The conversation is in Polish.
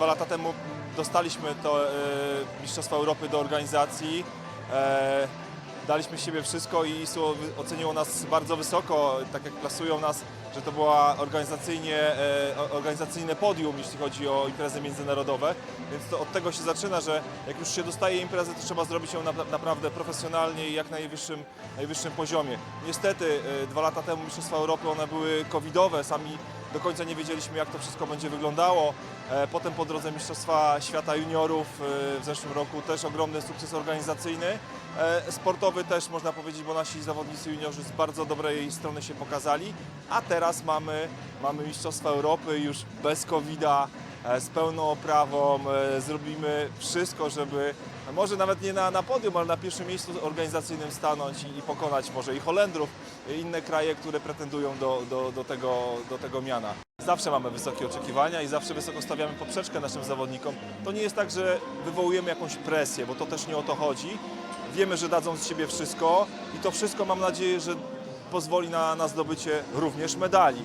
Dwa lata temu dostaliśmy to e, Mistrzostwa Europy do organizacji. E, daliśmy siebie wszystko i ISU oceniło nas bardzo wysoko, tak jak klasują nas, że to była organizacyjnie, e, organizacyjne podium, jeśli chodzi o imprezy międzynarodowe. Więc to od tego się zaczyna, że jak już się dostaje imprezę, to trzeba zrobić ją na, naprawdę profesjonalnie i jak na najwyższym, najwyższym poziomie. Niestety e, dwa lata temu Mistrzostwa Europy one były covidowe, sami do końca nie wiedzieliśmy jak to wszystko będzie wyglądało. E, Potem po drodze Mistrzostwa Świata Juniorów e, w zeszłym roku też ogromny sukces organizacyjny. E, Sportowy też można powiedzieć, bo nasi zawodnicy juniorzy z bardzo dobrej strony się pokazali. A teraz mamy, mamy Mistrzostwa Europy już bez COVID-a, e, z pełną oprawą. Zrobimy wszystko, żeby może nawet nie na, na podium, ale na pierwszym miejscu organizacyjnym stanąć i, i pokonać może i Holendrów, i inne kraje, które pretendują do, do, do, tego, do tego miana. Zawsze mamy wysokie oczekiwania i zawsze wysoko stawiamy poprzeczkę naszym zawodnikom. To nie jest tak, że wywołujemy jakąś presję, bo to też nie o to chodzi. Wiemy, że dadzą z siebie wszystko i to wszystko mam nadzieję, że pozwoli na, na zdobycie również medali.